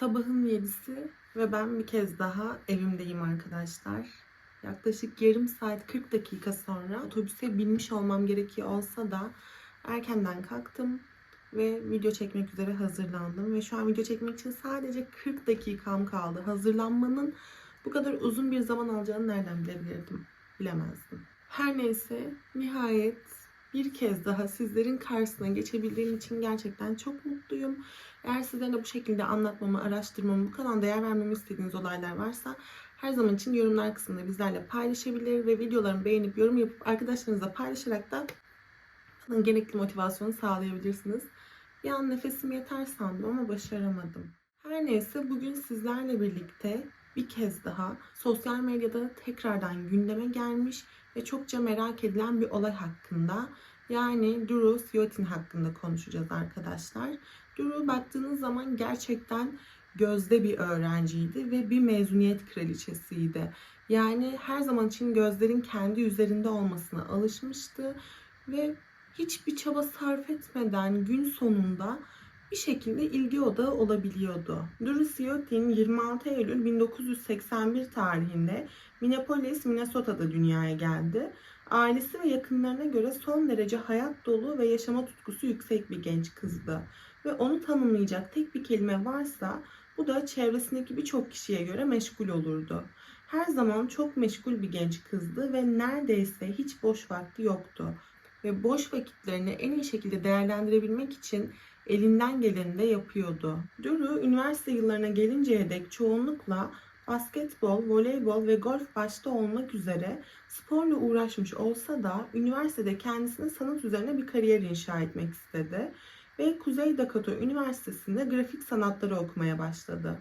Sabahın 7'si ve ben bir kez daha evimdeyim arkadaşlar. Yaklaşık yarım saat 40 dakika sonra otobüse binmiş olmam gerekiyor olsa da erkenden kalktım ve video çekmek üzere hazırlandım. Ve şu an video çekmek için sadece 40 dakikam kaldı. Hazırlanmanın bu kadar uzun bir zaman alacağını nereden bilebilirdim? Bilemezdim. Her neyse nihayet bir kez daha sizlerin karşısına geçebildiğim için gerçekten çok mutluyum. Eğer sizlere de bu şekilde anlatmamı, araştırmamı, bu kanalda değer vermemi istediğiniz olaylar varsa her zaman için yorumlar kısmında bizlerle paylaşabilir ve videolarımı beğenip yorum yapıp arkadaşlarınızla paylaşarak da bana gerekli motivasyonu sağlayabilirsiniz. Bir an nefesim yeter sandım ama başaramadım. Her neyse bugün sizlerle birlikte bir kez daha sosyal medyada tekrardan gündeme gelmiş ve çokça merak edilen bir olay hakkında yani Duru Siyotin hakkında konuşacağız arkadaşlar. Duru baktığınız zaman gerçekten gözde bir öğrenciydi ve bir mezuniyet kraliçesiydi. Yani her zaman için gözlerin kendi üzerinde olmasına alışmıştı ve hiçbir çaba sarf etmeden gün sonunda bir şekilde ilgi odağı olabiliyordu. Duru Siyotin 26 Eylül 1981 tarihinde Minneapolis, Minnesota'da dünyaya geldi. Ailesi ve yakınlarına göre son derece hayat dolu ve yaşama tutkusu yüksek bir genç kızdı. Ve onu tanımlayacak tek bir kelime varsa bu da çevresindeki birçok kişiye göre meşgul olurdu. Her zaman çok meşgul bir genç kızdı ve neredeyse hiç boş vakti yoktu. Ve boş vakitlerini en iyi şekilde değerlendirebilmek için elinden geleni de yapıyordu. Duru üniversite yıllarına gelinceye dek çoğunlukla basketbol, voleybol ve golf başta olmak üzere sporla uğraşmış olsa da üniversitede kendisine sanat üzerine bir kariyer inşa etmek istedi ve Kuzey Dakota Üniversitesi'nde grafik sanatları okumaya başladı.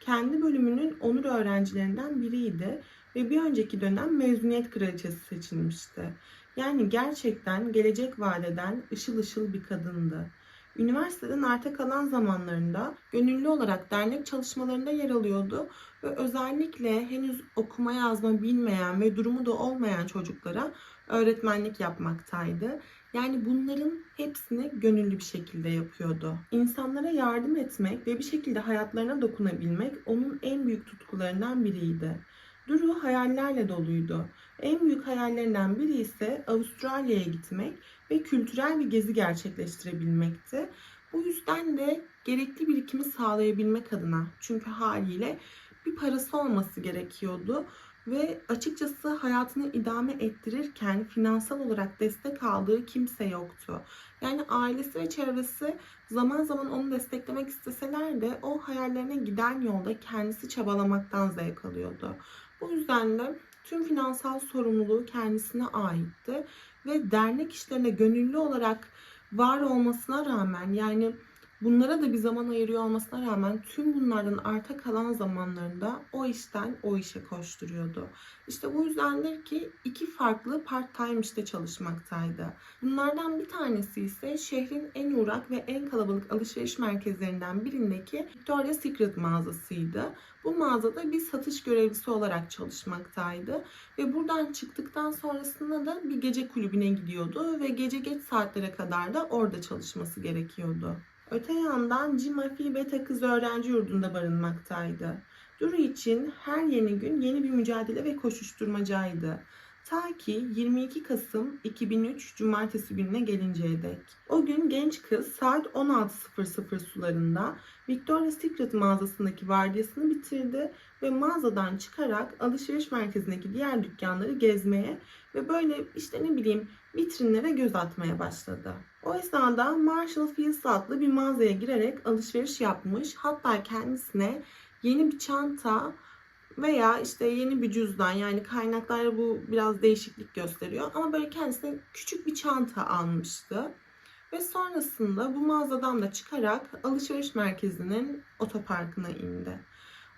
Kendi bölümünün onur öğrencilerinden biriydi ve bir önceki dönem mezuniyet kraliçesi seçilmişti. Yani gerçekten gelecek vadeden ışıl ışıl bir kadındı. Üniversiteden arta kalan zamanlarında gönüllü olarak dernek çalışmalarında yer alıyordu ve özellikle henüz okuma yazma bilmeyen ve durumu da olmayan çocuklara öğretmenlik yapmaktaydı. Yani bunların hepsini gönüllü bir şekilde yapıyordu. İnsanlara yardım etmek ve bir şekilde hayatlarına dokunabilmek onun en büyük tutkularından biriydi. Duru hayallerle doluydu. En büyük hayallerinden biri ise Avustralya'ya gitmek ve kültürel bir gezi gerçekleştirebilmekti. Bu yüzden de gerekli birikimi sağlayabilmek adına çünkü haliyle bir parası olması gerekiyordu ve açıkçası hayatını idame ettirirken finansal olarak destek aldığı kimse yoktu. Yani ailesi ve çevresi zaman zaman onu desteklemek isteseler de o hayallerine giden yolda kendisi çabalamaktan zevk alıyordu. Bu yüzden de tüm finansal sorumluluğu kendisine aitti ve dernek işlerine gönüllü olarak var olmasına rağmen yani bunlara da bir zaman ayırıyor olmasına rağmen tüm bunlardan arta kalan zamanlarında o işten o işe koşturuyordu. İşte bu yüzdendir ki iki farklı part-time işte çalışmaktaydı. Bunlardan bir tanesi ise şehrin en uğrak ve en kalabalık alışveriş merkezlerinden birindeki Victoria's Secret mağazasıydı. Bu mağazada bir satış görevlisi olarak çalışmaktaydı ve buradan çıktıktan sonrasında da bir gece kulübüne gidiyordu ve gece geç saatlere kadar da orada çalışması gerekiyordu. Öte yandan Cimafi Beta Kız Öğrenci Yurdu'nda barınmaktaydı. Duru için her yeni gün yeni bir mücadele ve koşuşturmacaydı. Ta ki 22 Kasım 2003 Cumartesi gününe gelinceye dek. O gün genç kız saat 16.00 sularında Victoria's Secret mağazasındaki vardiyasını bitirdi ve mağazadan çıkarak alışveriş merkezindeki diğer dükkanları gezmeye ve böyle işte ne bileyim vitrinlere göz atmaya başladı. O esnada Marshall Fields adlı bir mağazaya girerek alışveriş yapmış. Hatta kendisine yeni bir çanta veya işte yeni bir cüzdan yani kaynaklarda bu biraz değişiklik gösteriyor. Ama böyle kendisine küçük bir çanta almıştı. Ve sonrasında bu mağazadan da çıkarak alışveriş merkezinin otoparkına indi.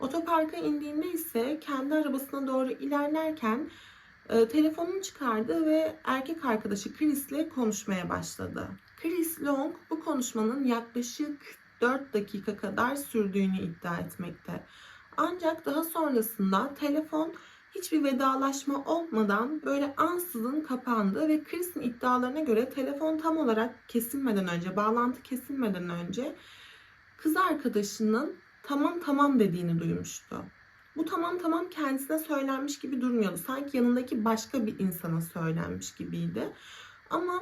Otoparka indiğinde ise kendi arabasına doğru ilerlerken e, telefonunu çıkardı ve erkek arkadaşı Chris'le konuşmaya başladı. Chris Long bu konuşmanın yaklaşık 4 dakika kadar sürdüğünü iddia etmekte. Ancak daha sonrasında telefon hiçbir vedalaşma olmadan böyle ansızın kapandı ve Chris'in iddialarına göre telefon tam olarak kesilmeden önce, bağlantı kesilmeden önce kız arkadaşının tamam tamam dediğini duymuştu. Bu tamam tamam kendisine söylenmiş gibi durmuyordu. Sanki yanındaki başka bir insana söylenmiş gibiydi. Ama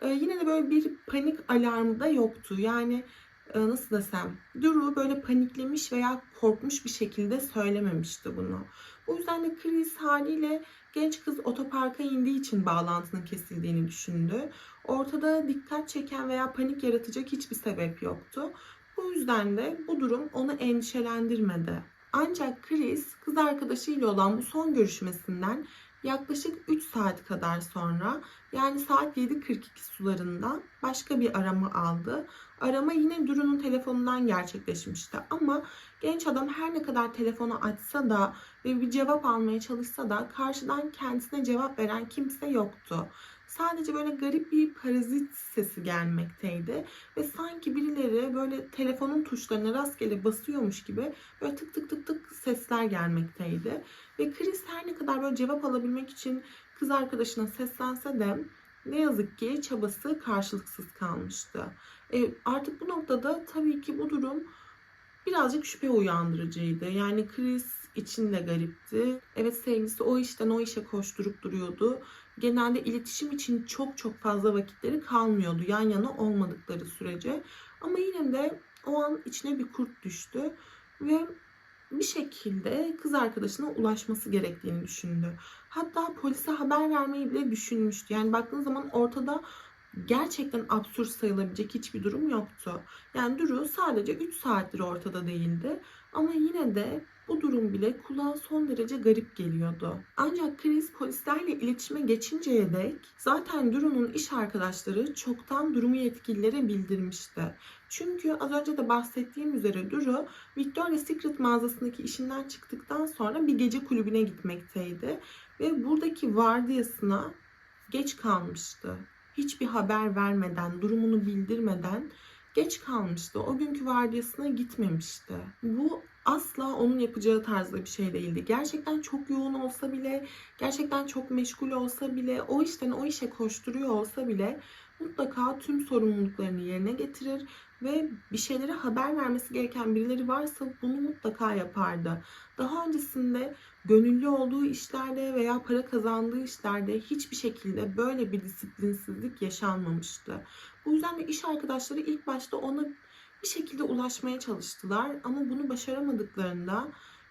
e, yine de böyle bir panik alarmı da yoktu. Yani nasıl desem Duru böyle paniklemiş veya korkmuş bir şekilde söylememişti bunu. Bu yüzden de Chris haliyle genç kız otoparka indiği için bağlantının kesildiğini düşündü. Ortada dikkat çeken veya panik yaratacak hiçbir sebep yoktu. Bu yüzden de bu durum onu endişelendirmedi. Ancak Chris kız arkadaşıyla olan bu son görüşmesinden yaklaşık 3 saat kadar sonra yani saat 7.42 sularında başka bir arama aldı. Arama yine Duru'nun telefonundan gerçekleşmişti ama genç adam her ne kadar telefonu açsa da ve bir cevap almaya çalışsa da karşıdan kendisine cevap veren kimse yoktu. Sadece böyle garip bir parazit sesi gelmekteydi ve sanki birileri böyle telefonun tuşlarına rastgele basıyormuş gibi böyle tık tık tık tık sesler gelmekteydi. Ve Chris her ne kadar böyle cevap alabilmek için kız arkadaşına seslense de ne yazık ki çabası karşılıksız kalmıştı. E, artık bu noktada tabii ki bu durum birazcık şüphe uyandırıcıydı. Yani Chris için de garipti. Evet sevgilisi o işten o işe koşturup duruyordu. Genelde iletişim için çok çok fazla vakitleri kalmıyordu yan yana olmadıkları sürece. Ama yine de o an içine bir kurt düştü ve bir şekilde kız arkadaşına ulaşması gerektiğini düşündü. Hatta polise haber vermeyi bile düşünmüştü. Yani baktığın zaman ortada gerçekten absürt sayılabilecek hiçbir durum yoktu. Yani Duru sadece 3 saattir ortada değildi. Ama yine de bu durum bile kulağa son derece garip geliyordu. Ancak Chris polislerle iletişime geçinceye dek zaten Duru'nun iş arkadaşları çoktan durumu yetkililere bildirmişti. Çünkü az önce de bahsettiğim üzere Duru Victoria's Secret mağazasındaki işinden çıktıktan sonra bir gece kulübüne gitmekteydi. Ve buradaki vardiyasına geç kalmıştı. Hiçbir haber vermeden, durumunu bildirmeden geç kalmıştı. O günkü vardiyasına gitmemişti. Bu asla onun yapacağı tarzda bir şey değildi. Gerçekten çok yoğun olsa bile, gerçekten çok meşgul olsa bile, o işten o işe koşturuyor olsa bile mutlaka tüm sorumluluklarını yerine getirir ve bir şeylere haber vermesi gereken birileri varsa bunu mutlaka yapardı. Daha öncesinde gönüllü olduğu işlerde veya para kazandığı işlerde hiçbir şekilde böyle bir disiplinsizlik yaşanmamıştı. Bu yüzden de iş arkadaşları ilk başta ona bir şekilde ulaşmaya çalıştılar ama bunu başaramadıklarında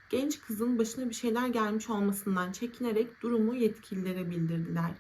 genç kızın başına bir şeyler gelmiş olmasından çekinerek durumu yetkililere bildirdiler.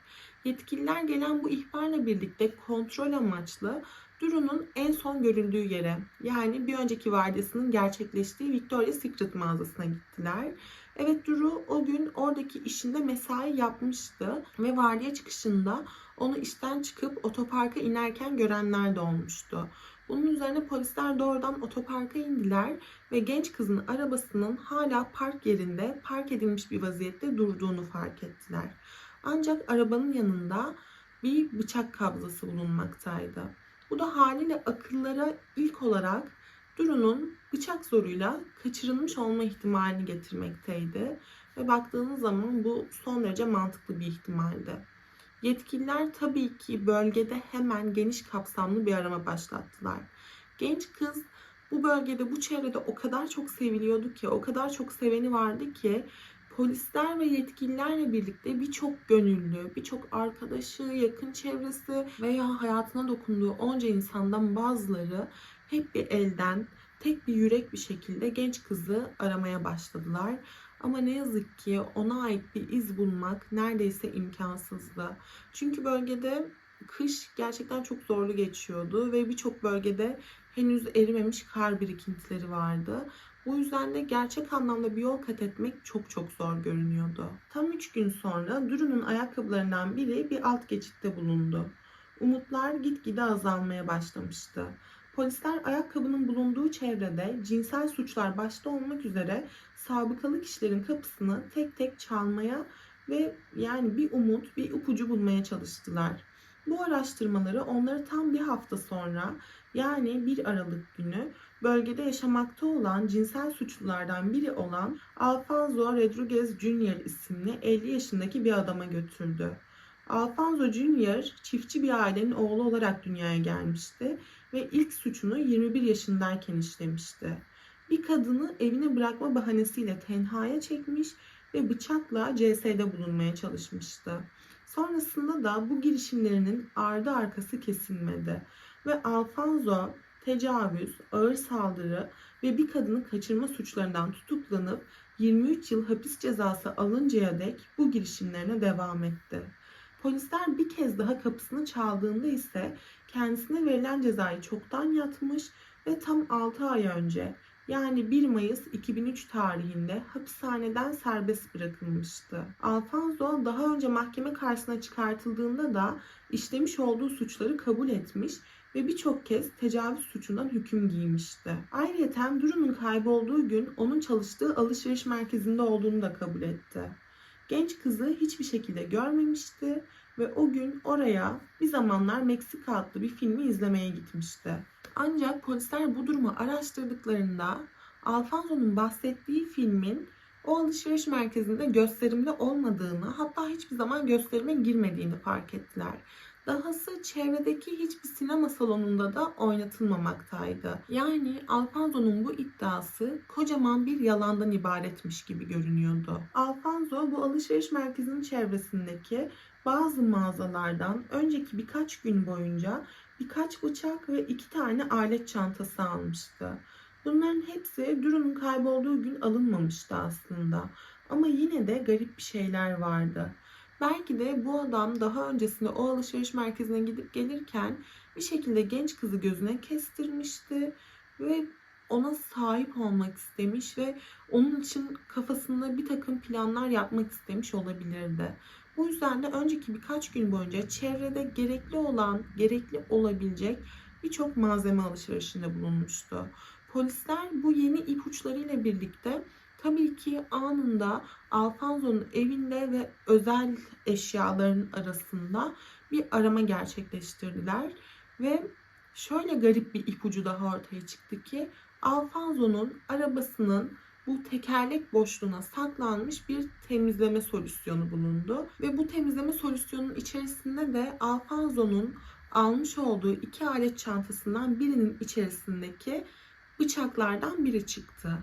Yetkililer gelen bu ihbarla birlikte kontrol amaçlı Duru'nun en son görüldüğü yere yani bir önceki vardiyasının gerçekleştiği Victoria's Secret mağazasına gittiler. Evet Duru o gün oradaki işinde mesai yapmıştı ve vardiya çıkışında onu işten çıkıp otoparka inerken görenler de olmuştu. Bunun üzerine polisler doğrudan otoparka indiler ve genç kızın arabasının hala park yerinde park edilmiş bir vaziyette durduğunu fark ettiler. Ancak arabanın yanında bir bıçak kabzası bulunmaktaydı. Bu da haliyle akıllara ilk olarak Duru'nun bıçak zoruyla kaçırılmış olma ihtimalini getirmekteydi. Ve baktığınız zaman bu son derece mantıklı bir ihtimaldi. Yetkililer tabii ki bölgede hemen geniş kapsamlı bir arama başlattılar. Genç kız bu bölgede, bu çevrede o kadar çok seviliyordu ki, o kadar çok seveni vardı ki polisler ve yetkililerle birlikte birçok gönüllü, birçok arkadaşı, yakın çevresi veya hayatına dokunduğu onca insandan bazıları hep bir elden, tek bir yürek bir şekilde genç kızı aramaya başladılar. Ama ne yazık ki ona ait bir iz bulmak neredeyse imkansızdı. Çünkü bölgede kış gerçekten çok zorlu geçiyordu ve birçok bölgede henüz erimemiş kar birikintileri vardı. Bu yüzden de gerçek anlamda bir yol kat etmek çok çok zor görünüyordu. Tam 3 gün sonra Duru'nun ayakkabılarından biri bir alt geçitte bulundu. Umutlar gitgide azalmaya başlamıştı. Polisler ayakkabının bulunduğu çevrede cinsel suçlar başta olmak üzere sabıkalı kişilerin kapısını tek tek çalmaya ve yani bir umut, bir ipucu bulmaya çalıştılar. Bu araştırmaları onları tam bir hafta sonra yani 1 Aralık günü bölgede yaşamakta olan cinsel suçlulardan biri olan Alfonso Rodriguez Jr. isimli 50 yaşındaki bir adama götürdü. Alfonso Jr. çiftçi bir ailenin oğlu olarak dünyaya gelmişti ve ilk suçunu 21 yaşındayken işlemişti. bir kadını evine bırakma bahanesiyle tenhaya çekmiş ve bıçakla CS'de bulunmaya çalışmıştı. Sonrasında da bu girişimlerinin ardı arkası kesilmedi ve Alfonso tecavüz, ağır saldırı ve bir kadını kaçırma suçlarından tutuklanıp 23 yıl hapis cezası alıncaya dek bu girişimlerine devam etti. Polisler bir kez daha kapısını çaldığında ise kendisine verilen cezayı çoktan yatmış ve tam 6 ay önce yani 1 Mayıs 2003 tarihinde hapishaneden serbest bırakılmıştı. Alfonso daha önce mahkeme karşısına çıkartıldığında da işlemiş olduğu suçları kabul etmiş ve birçok kez tecavüz suçundan hüküm giymişti. Ayrıca Duru'nun kaybolduğu gün onun çalıştığı alışveriş merkezinde olduğunu da kabul etti. Genç kızı hiçbir şekilde görmemişti ve o gün oraya bir zamanlar Meksika adlı bir filmi izlemeye gitmişti. Ancak polisler bu durumu araştırdıklarında Alfonso'nun bahsettiği filmin o alışveriş merkezinde gösterimde olmadığını hatta hiçbir zaman gösterime girmediğini fark ettiler. Dahası çevredeki hiçbir sinema salonunda da oynatılmamaktaydı. Yani Alfonso'nun bu iddiası kocaman bir yalandan ibaretmiş gibi görünüyordu. Alfonso bu alışveriş merkezinin çevresindeki bazı mağazalardan önceki birkaç gün boyunca birkaç bıçak ve iki tane alet çantası almıştı. Bunların hepsi Duru'nun kaybolduğu gün alınmamıştı aslında. Ama yine de garip bir şeyler vardı. Belki de bu adam daha öncesinde o alışveriş merkezine gidip gelirken bir şekilde genç kızı gözüne kestirmişti ve ona sahip olmak istemiş ve onun için kafasında bir takım planlar yapmak istemiş olabilirdi. Bu yüzden de önceki birkaç gün boyunca çevrede gerekli olan, gerekli olabilecek birçok malzeme alışverişinde bulunmuştu. Polisler bu yeni ipuçlarıyla birlikte tabii ki anında Alfonso'nun evinde ve özel eşyaların arasında bir arama gerçekleştirdiler ve şöyle garip bir ipucu daha ortaya çıktı ki Alfonso'nun arabasının bu tekerlek boşluğuna saklanmış bir temizleme solüsyonu bulundu ve bu temizleme solüsyonunun içerisinde de Alfonso'nun almış olduğu iki alet çantasından birinin içerisindeki bıçaklardan biri çıktı.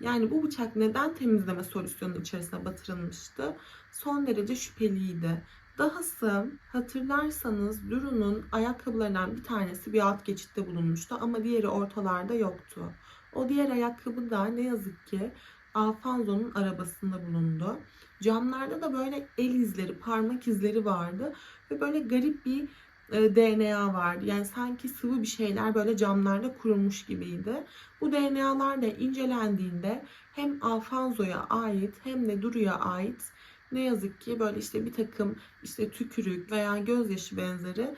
Yani bu bıçak neden temizleme solüsyonunun içerisine batırılmıştı? Son derece şüpheliydi. Dahası hatırlarsanız Duru'nun ayakkabılarından bir tanesi bir alt geçitte bulunmuştu ama diğeri ortalarda yoktu. O diğer ayakkabı da ne yazık ki Alfonso'nun arabasında bulundu. Camlarda da böyle el izleri, parmak izleri vardı ve böyle garip bir e, DNA vardı. Yani sanki sıvı bir şeyler böyle camlarda kurulmuş gibiydi. Bu DNA'lar da incelendiğinde hem Alfonso'ya ait hem de Duru'ya ait ne yazık ki böyle işte bir takım işte tükürük veya gözyaşı benzeri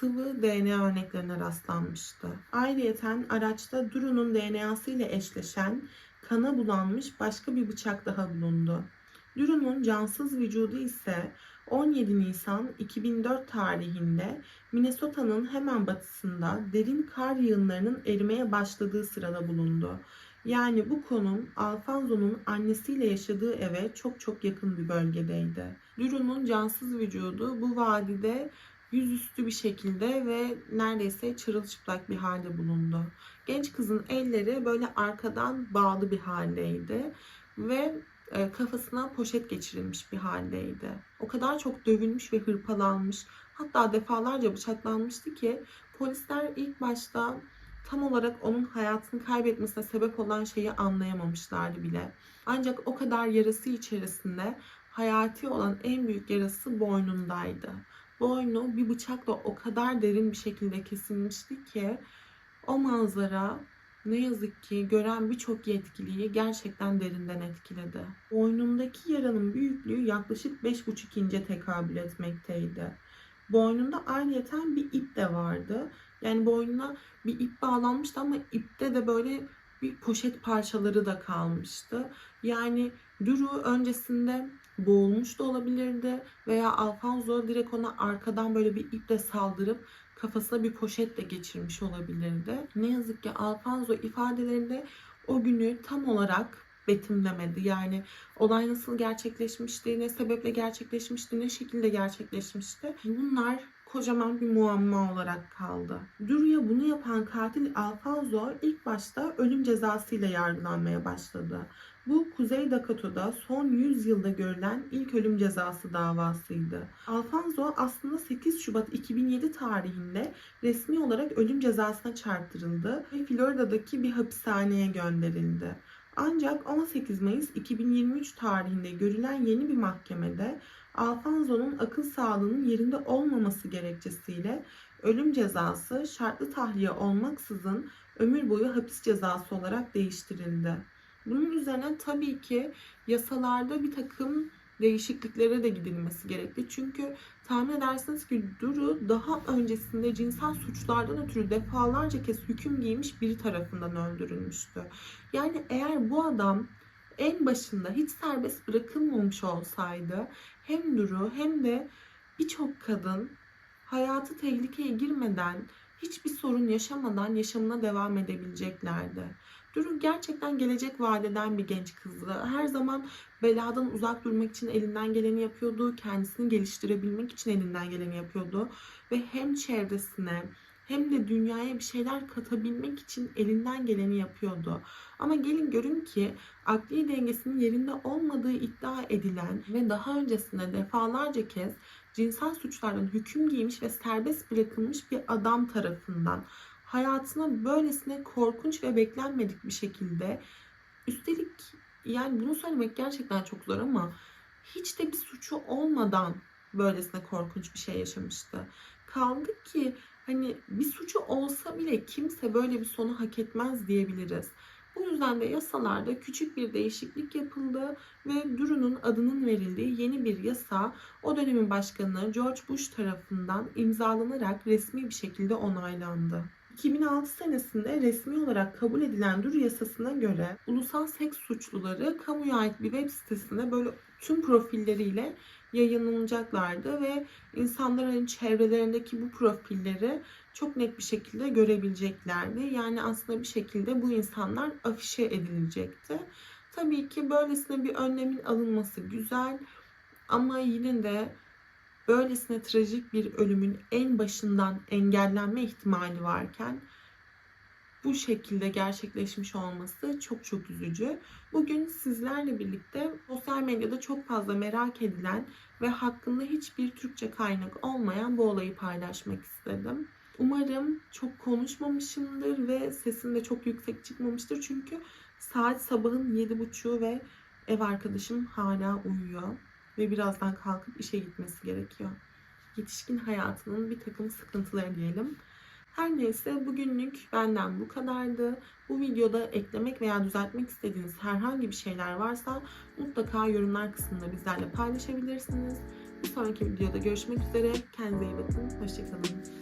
sıvı DNA örneklerine rastlanmıştı. Ayrıca araçta Duru'nun DNA'sı ile eşleşen kana bulanmış başka bir bıçak daha bulundu. Duru'nun cansız vücudu ise 17 Nisan 2004 tarihinde Minnesota'nın hemen batısında derin kar yığınlarının erimeye başladığı sırada bulundu. Yani bu konum Alfonso'nun annesiyle yaşadığı eve çok çok yakın bir bölgedeydi. Duru'nun cansız vücudu bu vadide yüzüstü bir şekilde ve neredeyse çırılçıplak bir halde bulundu. Genç kızın elleri böyle arkadan bağlı bir haldeydi ve e, kafasına poşet geçirilmiş bir haldeydi. O kadar çok dövülmüş ve hırpalanmış hatta defalarca bıçaklanmıştı ki polisler ilk başta tam olarak onun hayatını kaybetmesine sebep olan şeyi anlayamamışlardı bile. Ancak o kadar yarası içerisinde hayati olan en büyük yarası boynundaydı. Boynu bir bıçakla o kadar derin bir şekilde kesilmişti ki o manzara ne yazık ki gören birçok yetkiliyi gerçekten derinden etkiledi. Boynundaki yaranın büyüklüğü yaklaşık 5,5 ince tekabül etmekteydi. Boynunda ayrıyeten bir ip de vardı. Yani boynuna bir ip bağlanmıştı ama ipte de böyle bir poşet parçaları da kalmıştı. Yani Duru öncesinde boğulmuş da olabilirdi veya Alfonso direkt ona arkadan böyle bir iple saldırıp kafasına bir poşetle geçirmiş olabilirdi. Ne yazık ki Alfonso ifadelerinde o günü tam olarak betimlemedi. Yani olay nasıl gerçekleşmişti, ne sebeple gerçekleşmişti, ne şekilde gerçekleşmişti. Bunlar kocaman bir muamma olarak kaldı. Duru'ya bunu yapan katil Alfonso ilk başta ölüm cezasıyla yargılanmaya başladı. Bu Kuzey Dakoto'da son 100 yılda görülen ilk ölüm cezası davasıydı. Alfonso aslında 8 Şubat 2007 tarihinde resmi olarak ölüm cezasına çarptırıldı ve Florida'daki bir hapishaneye gönderildi. Ancak 18 Mayıs 2023 tarihinde görülen yeni bir mahkemede Alfonso'nun akıl sağlığının yerinde olmaması gerekçesiyle ölüm cezası şartlı tahliye olmaksızın ömür boyu hapis cezası olarak değiştirildi. Bunun üzerine tabii ki yasalarda bir takım değişikliklere de gidilmesi gerekli. Çünkü tahmin edersiniz ki Duru daha öncesinde cinsel suçlardan ötürü defalarca kez hüküm giymiş biri tarafından öldürülmüştü. Yani eğer bu adam en başında hiç serbest bırakılmamış olsaydı hem Duru hem de birçok kadın hayatı tehlikeye girmeden hiçbir sorun yaşamadan yaşamına devam edebileceklerdi. Duru gerçekten gelecek vadeden bir genç kızdı. Her zaman beladan uzak durmak için elinden geleni yapıyordu. Kendisini geliştirebilmek için elinden geleni yapıyordu. Ve hem çevresine hem de dünyaya bir şeyler katabilmek için elinden geleni yapıyordu. Ama gelin görün ki akli dengesinin yerinde olmadığı iddia edilen ve daha öncesinde defalarca kez cinsel suçlardan hüküm giymiş ve serbest bırakılmış bir adam tarafından hayatına böylesine korkunç ve beklenmedik bir şekilde üstelik yani bunu söylemek gerçekten çok zor ama hiç de bir suçu olmadan böylesine korkunç bir şey yaşamıştı. Kaldı ki hani bir suçu olsa bile kimse böyle bir sonu hak etmez diyebiliriz. Bu yüzden de yasalarda küçük bir değişiklik yapıldı ve Duru'nun adının verildiği yeni bir yasa o dönemin başkanı George Bush tarafından imzalanarak resmi bir şekilde onaylandı. 2006 senesinde resmi olarak kabul edilen Duru yasasına göre ulusal seks suçluları kamuya ait bir web sitesinde böyle tüm profilleriyle yayınlanacaklardı ve insanlar hani çevrelerindeki bu profilleri çok net bir şekilde görebileceklerdi. Yani aslında bir şekilde bu insanlar afişe edilecekti. Tabii ki böylesine bir önlemin alınması güzel ama yine de böylesine trajik bir ölümün en başından engellenme ihtimali varken bu şekilde gerçekleşmiş olması çok çok üzücü. Bugün sizlerle birlikte sosyal medyada çok fazla merak edilen ve hakkında hiçbir Türkçe kaynak olmayan bu olayı paylaşmak istedim. Umarım çok konuşmamışımdır ve sesim de çok yüksek çıkmamıştır. Çünkü saat sabahın 7.30'u ve ev arkadaşım hala uyuyor. Ve birazdan kalkıp işe gitmesi gerekiyor. Yetişkin hayatının bir takım sıkıntıları diyelim. Her neyse bugünlük benden bu kadardı. Bu videoda eklemek veya düzeltmek istediğiniz herhangi bir şeyler varsa mutlaka yorumlar kısmında bizlerle paylaşabilirsiniz. Bir sonraki videoda görüşmek üzere. Kendinize iyi bakın. Hoşçakalın.